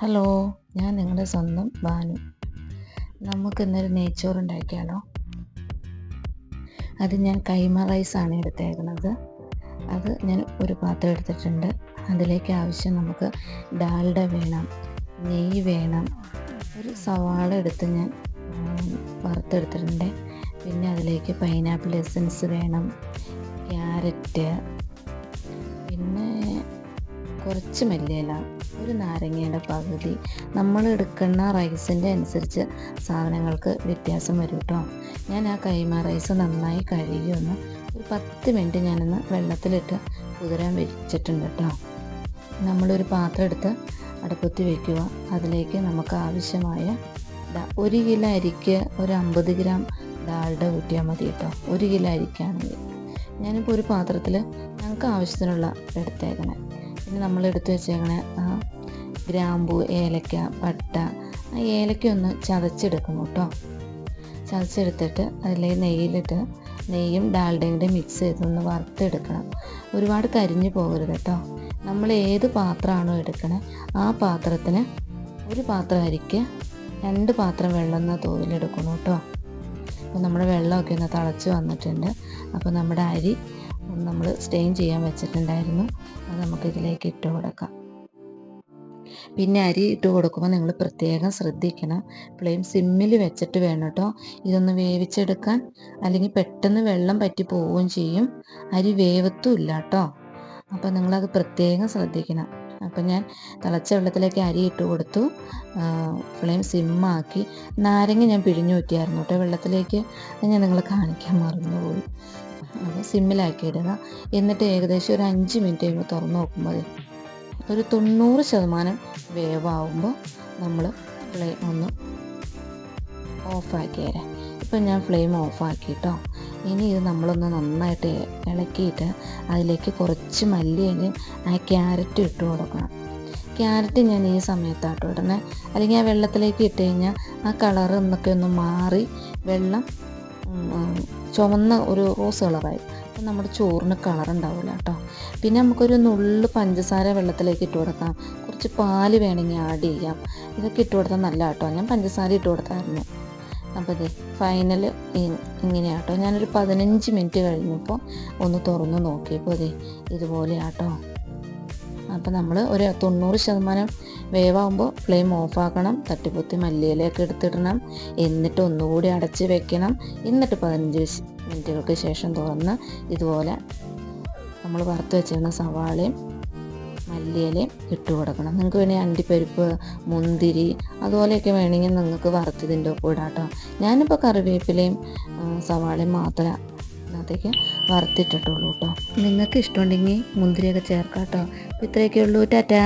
Hello ഞാൻ നിങ്ങളുടെ സ്വന്തം ബാനു നമുക്ക് ഇന്നൊരു നെയ്ച്ചോറ് ഉണ്ടാക്കിയാലോ? അത് ഞാൻ കൈമ റൈസാണ് എടുത്തേക്കുന്നത്. അത് ഞാൻ ഒരു പാത്രം എടുത്തിട്ടുണ്ട്. അതിലേക്ക് ആവശ്യം നമുക്ക് ഡാൽഡ വേണം നെയ്യ് വേണം ഒരു സവാള എടുത്ത് ഞാൻ വറുത്തെടുത്തിട്ടുണ്ട്. പിന്നെ അതിലേക്ക് പൈനാപ്പിൾ എസൻസ് വേണം ക്യാരറ്റ് പിന്നെ കുറച്ച് മല്ലിയില. ഒരു നാരങ്ങയുടെ പകുതി നമ്മൾ എടുക്കുന്ന റൈസിന്റെ അനുസരിച്ച് സാധനങ്ങൾക്ക് വ്യത്യാസം വരും കേട്ടോ ഞാൻ ആ കൈമ റൈസ് നന്നായി കഴുകി ഒന്ന് ഒരു പത്ത് മിനിറ്റ് ഞാനൊന്ന് വെള്ളത്തിലിട്ട് കുതിരാൻ വെച്ചിട്ടുണ്ട് കേട്ടോ നമ്മളൊരു പാത്രം എടുത്ത് അടുപ്പത്തി വയ്ക്കുക അതിലേക്ക് നമുക്ക് ആവശ്യമായ ഒരു കിലോ അരിക്ക് ഒരു അമ്പത് ഗ്രാം ഡാൽഡ കൂട്ടിയാൽ മതി കേട്ടോ ഒരു കിലോ അരിക്കാണെങ്കിൽ ഞാനിപ്പോൾ ഒരു പാത്രത്തിൽ ഞങ്ങൾക്ക് ആവശ്യത്തിനുള്ള എടുത്തേക്കണേ. പിന്നെ നമ്മൾ എടുത്തു വെച്ചേക്കണ ഗ്രാമ്പു ഏലക്ക പട്ട ആ ഏലക്ക ഒന്ന് ചതച്ചെടുക്കണം കേട്ടോ. ചതച്ചെടുത്തിട്ട് അതിലേ നെയ്യിലിട്ട് നെയ്യും ഡാൽഡയും കൂടെ മിക്സ് ചെയ്തൊന്ന് വറുത്തെടുക്കണം. ഒരുപാട് കരിഞ്ഞു പോകരുത് കേട്ടോ. നമ്മൾ ഏത് പാത്രമാണോ എടുക്കണേ ആ പാത്രത്തിന് ഒരു പാത്രം അരിക്ക് രണ്ട് പാത്രം വെള്ളം എന്ന തോതിലെടുക്കണം കേട്ടോ. അപ്പോൾ നമ്മുടെ വെള്ളമൊക്കെ ഒന്ന് തിളച്ച് വന്നിട്ടുണ്ട്. അപ്പോൾ നമ്മുടെ അരി നമ്മൾ സ്റ്റെയിൻ ചെയ്യാൻ വെച്ചിട്ടുണ്ടായിരുന്നു. അത് നമുക്കിതിലേക്ക് ഇട്ട് കൊടുക്കാം. പിന്നെ അരി ഇട്ട് കൊടുക്കുമ്പോൾ നിങ്ങൾ പ്രത്യേകം ശ്രദ്ധിക്കണം. ഫ്ലെയിം സിമ്മിൽ വെച്ചിട്ട് വേണം കേട്ടോ. ഇതൊന്ന് വേവിച്ചെടുക്കാൻ അല്ലെങ്കിൽ പെട്ടെന്ന് വെള്ളം പറ്റി പോവുകയും ചെയ്യും. അരി വേവത്തും ഇല്ല കേട്ടോ. അപ്പോൾ നിങ്ങളത് പ്രത്യേകം ശ്രദ്ധിക്കണം. അപ്പം ഞാൻ തിളച്ച വെള്ളത്തിലേക്ക് അരി ഇട്ട് കൊടുത്തു. ഫ്ലെയിം സിമ്മാക്കി നാരങ്ങ ഞാൻ പിഴിഞ്ഞു ഊറ്റിയായിരുന്നു കേട്ടോ. വെള്ളത്തിലേക്ക് ഞാൻ നിങ്ങളെ കാണിക്കാൻ മറന്നുപോയി. അപ്പോൾ സിമ്മിലാക്കി ഇടുക എന്നിട്ട് ഏകദേശം ഒരു അഞ്ച് മിനിറ്റ് കഴിയുമ്പോൾ തുറന്ന് നോക്കുമ്പോൾ ഒരു തൊണ്ണൂറ് ശതമാനം വേവാകുമ്പോൾ നമ്മൾ ഫ്ലെയിം ഒന്ന് ഓഫാക്കി തരാം ഇപ്പം ഞാൻ ഫ്ലെയിം ഓഫാക്കി കേട്ടോ ഇനി ഇത് നമ്മളൊന്ന് നന്നായിട്ട് ഇളക്കിയിട്ട് അതിലേക്ക് കുറച്ച് മല്ലിയലും ആ ക്യാരറ്റ് ഇട്ട് കൊടുക്കണം. ക്യാരറ്റ് ഞാൻ ഈ സമയത്താട്ടോ ഇടണേ അല്ലെങ്കിൽ ആ വെള്ളത്തിലേക്ക് ഇട്ട് കഴിഞ്ഞാൽ ആ കളർ എന്നൊക്കെ ഒന്ന് മാറി വെള്ളം ചുവന്ന ഒരു റോസ് കളറായി അപ്പം നമ്മുടെ ചോറിന് കളർ ഉണ്ടാവില്ല കേട്ടോ. പിന്നെ നമുക്കൊരു നുള്ള് പഞ്ചസാര വെള്ളത്തിലേക്ക് ഇട്ട് കൊടുക്കാം. കുറച്ച് പാൽ വേണമെങ്കിൽ ആഡ് ചെയ്യാം. ഇതൊക്കെ ഇട്ട് കൊടുത്താൽ നല്ല കേട്ടോ. ഞാൻ പഞ്ചസാര ഇട്ട് കൊടുത്തായിരുന്നു. അപ്പോൾ ഇത് ഫൈനൽ ഇങ്ങനെയാണ് കേട്ടോ. ഞാനൊരു പതിനഞ്ച് മിനിറ്റ് കഴിഞ്ഞപ്പോൾ ഒന്ന് തുറന്ന് നോക്കിയപ്പോൾ അതെ ഇതുപോലെയാട്ടോ അപ്പോൾ നമ്മൾ ഒരു തൊണ്ണൂറ് ശതമാനം വേവാകുമ്പോൾ ഫ്ലെയിം ഓഫാക്കണം തട്ടിപ്പൊത്തി മല്ലിയിലേക്ക് എടുത്തിടണം. എന്നിട്ട് ഒന്നുകൂടി അടച്ച് വെക്കണം. എന്നിട്ട് പതിനഞ്ച് മിനിറ്റുകൾക്ക് ശേഷം തുറന്ന് ഇതുപോലെ നമ്മൾ വറുത്ത് വെച്ചിരുന്ന സവാളയും മല്ലിയിലയും ഇട്ട് കൊടുക്കണം. നിങ്ങൾക്ക് വേണമെങ്കിൽ അണ്ടിപ്പരിപ്പ് മുന്തിരി അതുപോലെയൊക്കെ വേണമെങ്കിൽ നിങ്ങൾക്ക് വറുത്തതിന്റെ ഒപ്പം ഇടാം കേട്ടോ ഞാനിപ്പോൾ കറിവേപ്പിലയും സവാളയും മാത്രമേ അതിനകത്തേക്ക് വറുത്തിട്ടിട്ടുള്ളൂ കേട്ടോ. നിങ്ങൾക്ക് ഇഷ്ടമുണ്ടെങ്കിൽ മുന്തിരിയൊക്കെ ചേർക്കാം കേട്ടോ. ഇത്രയൊക്കെ ഉള്ളൂ ടാറ്റാ!